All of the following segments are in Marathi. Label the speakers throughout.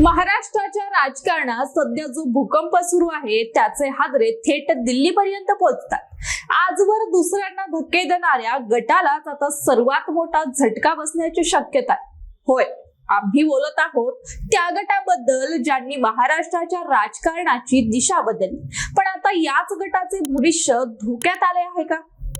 Speaker 1: महाराष्ट्राच्या राजकारणात सध्या जो भूकंप सुरू आहे त्याचे हादरे थेट दिल्लीपर्यंत पोहोचतात. आजवर दुसऱ्यांना धक्के देणाऱ्या गटालाच आता सर्वात मोठा झटका बसण्याची शक्यता आहे. होय आम्ही बोलत आहोत त्या गटाबद्दल ज्यांनी महाराष्ट्राच्या राजकारणाची दिशा बदलली. पण आता याच गटाचे भविष्य धोक्यात आले आहे का?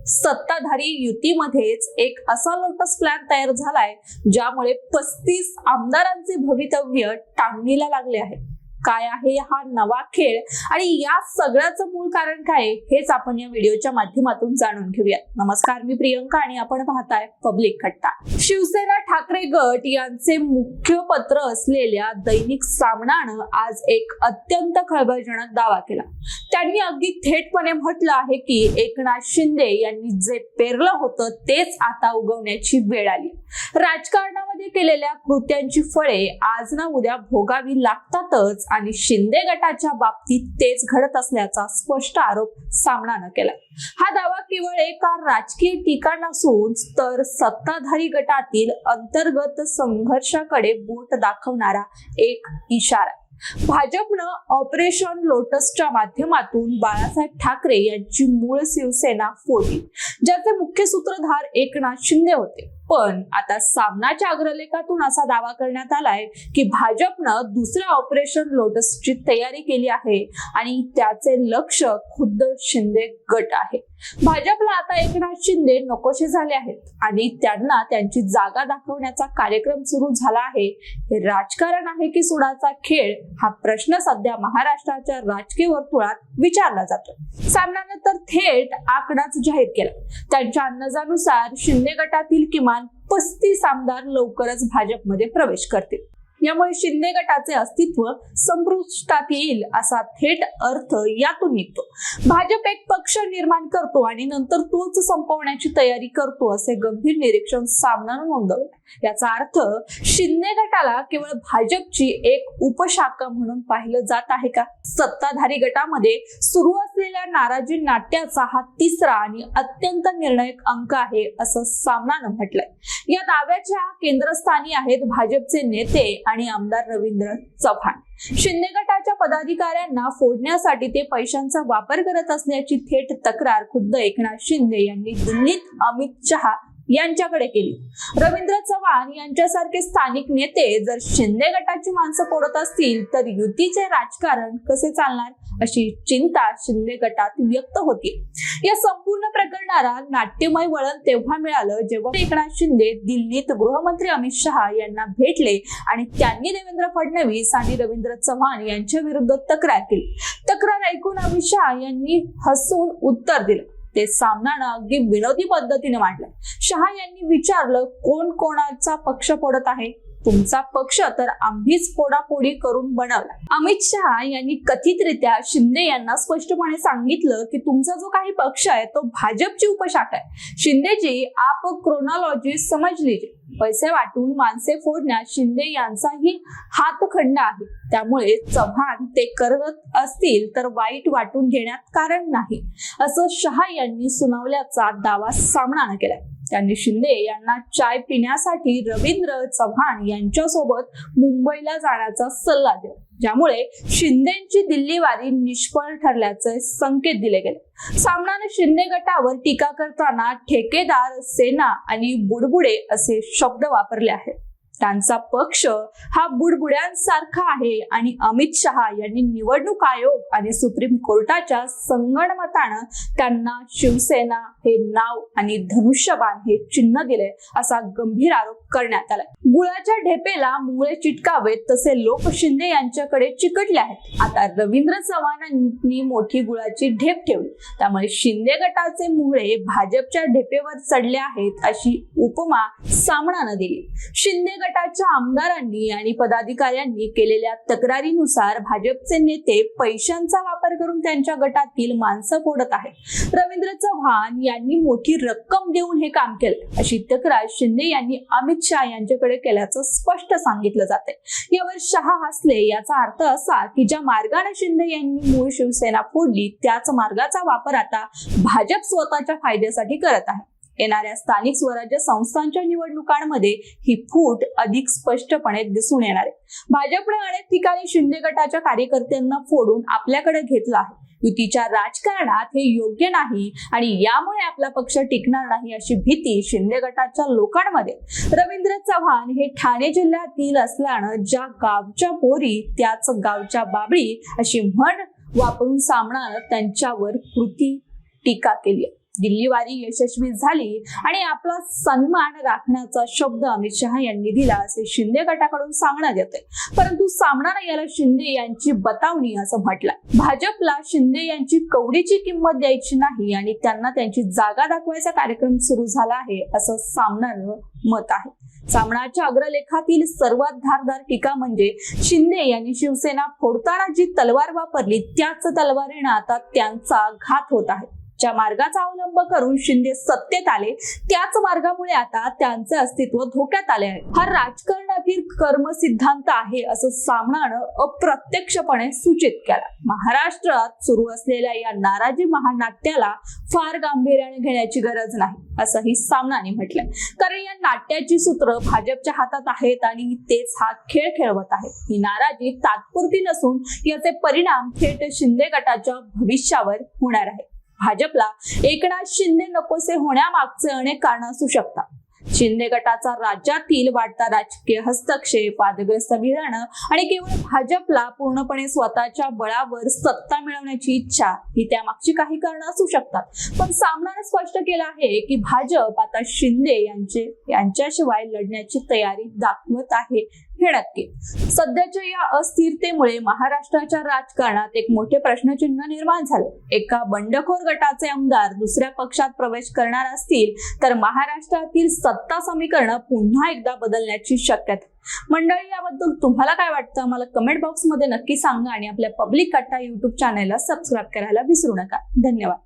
Speaker 1: सत्ताधारी युतीमध्येच एक असा लोटस प्लॅन तयार झालाय ज्यामुळे पस्तीस आमदारांचे भवितव्य टांगणीला लागले आहे. काय आहे हा नवा खेळ? आणि या सगळ्याचं मूळ कारण काय? आहे, हेच आपण या व्हिडिओच्या माध्यमातून जाणून घेऊयात. नमस्कार मी प्रियंका आणि आपण पाहताय पब्लिक खट्टा. शिवसेना ठाकरे गट यांचे मुख्य पत्र असलेल्या दैनिक सामनानं आज एक अत्यंत खळबळजनक दावा केला. त्यांनी अगदी थेटपणे म्हटलं आहे की एकनाथ शिंदे यांनी जे पेरलं होतं तेच आता उगवण्याची वेळ आली. राजकारणामध्ये केलेल्या कृत्यांची फळे आज ना उद्या भोगावी लागतातच आणि शिंदे गटाच्या बाबतीत तेच घडत असल्याचा स्पष्ट आरोप सामनानं केला हा दावा केवळ एका राजकीय टीका नसून तर सत्ताधारी गटातील अंतर्गत संघर्षाकडे बोट दाखवणारा एक इशारा भाजपनं ऑपरेशन लोटसच्या माध्यमातून बाळासाहेब ठाकरे यांची मूळ शिवसेना फोडली ज्याचे मुख्य सूत्रधार एकनाथ शिंदे होते. पण आता सामनाच्या अग्रलेखातून असा दावा करण्यात आलाय की भाजपनं दुसऱ्या ऑपरेशन लोटसची तयारी केली आहे आणि त्याचे लक्ष खुद्द शिंदे गट आहे. भाजपला आता एकनाथ शिंदे नकोशे झाले आहेत आणि त्यांना त्यांची जागा दाखवण्याचा कार्यक्रम सुरू झाला आहे. हे राजकारण आहे की सुडाचा खेळ? हा प्रश्न सध्या महाराष्ट्राच्या राजकीय वर्तुळात विचारला जातो. सामन्यानं तर थेट आकडाच जाहीर केला. त्यांच्या अंदाजानुसार शिंदे गटातील किमान पस्तीस आमदार लवकरच भाजपमध्ये प्रवेश करतील. यामुळे शिंदे गटाचे अस्तित्व संपुष्टात येईल असा थेट अर्थ यातून निघतो. भाजप एक पक्ष निर्माण करतो आणि नंतर तोच संपवण्याची तयारी करतो असे गंभीर निरीक्षण सामनानं नोंदवलं याचा अर्थ शिंदे गटाला केवळ भाजपची एक उपशाखा म्हणून पाहिलं जात आहे का? सत्ताधारी गटामध्ये सुरू असलेल्या नाराजी नाट्याचा हा तिसरा आणि अत्यंत निर्णायक अंक आहे असं सामनानं म्हटलंय. या दाव्याच्या केंद्रस्थानी आहेत भाजपचे नेते आणि आमदार रवींद्र चव्हाण. शिंदे गटाच्या पदाधिकाऱ्यांना फोडण्यासाठी ते पैशांचा वापर करत असल्याची थेट तक्रार खुद्द एकनाथ शिंदे यांनी दिल्लीत अमित शहा यांच्याकडे केली. रवींद्र चव्हाण यांच्यासारखे स्थानिक नेते जर शिंदे गटाची माणसं पोडत असतील तर युतीचे राजकारण कसे चालणार अशी चिंता शिंदे गटात व्यक्त होती. या संपूर्ण प्रकरणाला नाट्यमय वळण तेव्हा मिळालं जेव्हा एकनाथ शिंदे दिल्लीत गृहमंत्री अमित शहा यांना भेटले आणि त्यांनी देवेंद्र फडणवीस आणि रवींद्र चव्हाण यांच्या विरुद्ध तक्रार केली. तक्रार ऐकून अमित शहा यांनी हसून उत्तर दिलं. ते सामनानं अगदी विनोदी पद्धतीने मांडलं. शहा यांनी विचारलं कोण कोणाचा पक्ष पडत आहे? तुमचा पक्ष तर आम्हीच फोडाफोडी करून बनवला. अमित शहा यांनी कथितरित्या शिंदे यांना स्पष्टपणे सांगितलं की तुमचा जो काही पक्ष आहे तो भाजपची उपशाखा आहे. शिंदेजी आप क्रोनॉलॉजी समज लिजे पैसे वाटून माणसे फोडण्यात शिंदे यांचाही हातखंड आहे. त्यामुळे चव्हाण ते करत असतील तर वाईट वाटून घेण्यात कारण नाही. असं शहा यांनी सुनावल्याचा दावा सामनानं केलाय. त्यांनी शिंदे यांना चाय पिण्यासाठी रवींद्र चव्हाण यांच्यासोबत मुंबईला जाण्याचा सल्ला दिला. ज्यामुळे शिंदेची दिल्ली वारी निष्फळ ठरल्याचे संकेत दिले गेले. सामनाने शिंदे गटावर टीका करताना ठेकेदार सेना आणि बुडबुडे असे शब्द वापरले आहेत. त्यांचा पक्ष हा बुडबुड्यांसारखा आहे आणि अमित शहा यांनी निवडणूक आयोग आणि सुप्रीम कोर्टाच्या संगणमतानं त्यांना शिवसेना हे नाव आणि धनुष्यबाण हे चिन्ह दिले असा गंभीर आरोप करण्यात आला गुळाच्या ढेपेला मुळे चिटकावेत तसे लोक शिंदे यांच्याकडे चिकटले आहेत. आता रवींद्र चव्हाणांनी मोठी गुळाची ढेप ठेवली. त्यामुळे शिंदे गटाचे मुळे भाजपच्या ढेपेवर चढले आहेत अशी उपमा सामनानं दिली. शिंदे गटाच्या आमदारांनी आणि पदाधिकाऱ्यांनी केलेल्या तक्रारीनुसार भाजपचे नेते पैशांचा वापर करून त्यांच्या गटातील माणसं फोडत आहेत. रवींद्र चव्हाण यांनी मोठी रक्कम देऊन हे काम केलं. अशी तक्रार शिंदे यांनी अमित शहा यांच्याकडे केल्याचं स्पष्ट सांगितलं जाते यावर शहा हसले याचा अर्थ असा की ज्या मार्गाने शिंदे यांनी मूळ शिवसेना फोडली त्याच मार्गाचा वापर आता भाजप स्वतःच्या फायद्यासाठी करत आहे. येणाऱ्या स्थानिक स्वराज्य संस्थांच्या निवडणुकांमध्ये ही फूट अधिक स्पष्टपणे दिसून येणार आहे. भाजपने अनेक ठिकाणी शिंदे गटाच्या कार्यकर्त्यांना फोडून आपल्याकडे घेतलं आहे. युतीच्या राजकारणात हे योग्य नाही आणि यामुळे आपला पक्ष टिकणार नाही अशी भीती शिंदे गटाच्या लोकांमध्ये. रवींद्र चव्हाण हे ठाणे जिल्ह्यातील असल्यानं ज्या गावच्या पोरी त्याच गावच्या बाबळी अशी म्हण वापरून सामनानं त्यांच्यावर कृती टीका केली आहे. दिल्लीवारी यशस्वी झाली आणि आपला सन्मान राखण्याचा शब्द अमित शहा यांनी दिला असे शिंदे गटाकडून सांगण्यात येते. परंतु सामनानं याला शिंदे यांची बतावणी असं म्हटलंय. भाजपला शिंदे यांची कवडीची किंमत द्यायची नाही आणि त्यांना त्यांची जागा दाखवायचा कार्यक्रम सुरू झाला आहे असं सामनानं मत आहे. सामनाच्या अग्रलेखातील सर्वात धारदार टीका म्हणजे शिंदे यांनी शिवसेना फोडताना जी तलवार वापरली त्याच तलवारीनं आता त्यांचा घात होत आहे. ज्या मार्गाचा अवलंब करून शिंदे सत्तेत आले त्याच मार्गामुळे आता त्यांचे अस्तित्व धोक्यात आले आहे. हा राजकारणातील कर्म सिद्धांत आहे असं सामनानं अप्रत्यक्षपणे सूचित केला. महाराष्ट्रात सुरू असलेल्या या नाराजी महानाट्याला फार गांभीर्याने घेण्याची गरज नाही असंही सामनाने म्हटलंय. कारण या नाट्याची सूत्र भाजपच्या हातात आहेत आणि तेच हा खेळ खेळवत आहेत. ही नाराजी तात्पुरती नसून याचे परिणाम थेट शिंदे गटाच्या भविष्यावर होणार आहे. भाजपला एकनाथ शिंदे नकोसे होण्यामागचे अनेक कारण असू शकतात. शिंदे गटाचा राज्यातील वाढता राजकीय हस्तक्षेप वादग्रस्त विधानं आणि केवळ भाजपला पूर्णपणे स्वतःच्या बळावर सत्ता मिळवण्याची इच्छा ही त्यामागची काही कारणं असू शकतात. पण सामनाने स्पष्ट केलं आहे की भाजप आता शिंदे यांचे यांच्याशिवाय लढण्याची तयारी दाखवत आहे. हे नक्की सध्याच्या या अस्थिरतेमुळे महाराष्ट्राच्या राजकारणात एक मोठे प्रश्नचिन्ह निर्माण झाले. एका बंडखोर गटाचे आमदार दुसऱ्या पक्षात प्रवेश करणार असतील तर महाराष्ट्रातील सत्ता समीकरण पुन्हा एकदा बदलण्याची शक्यता. मंडळी याबद्दल तुम्हाला काय वाटतं? मला कमेंट बॉक्समध्ये नक्की सांगा आणि आपल्या पब्लिक कट्टा युट्यूब चॅनेलला सबस्क्राईब करायला विसरू नका. धन्यवाद.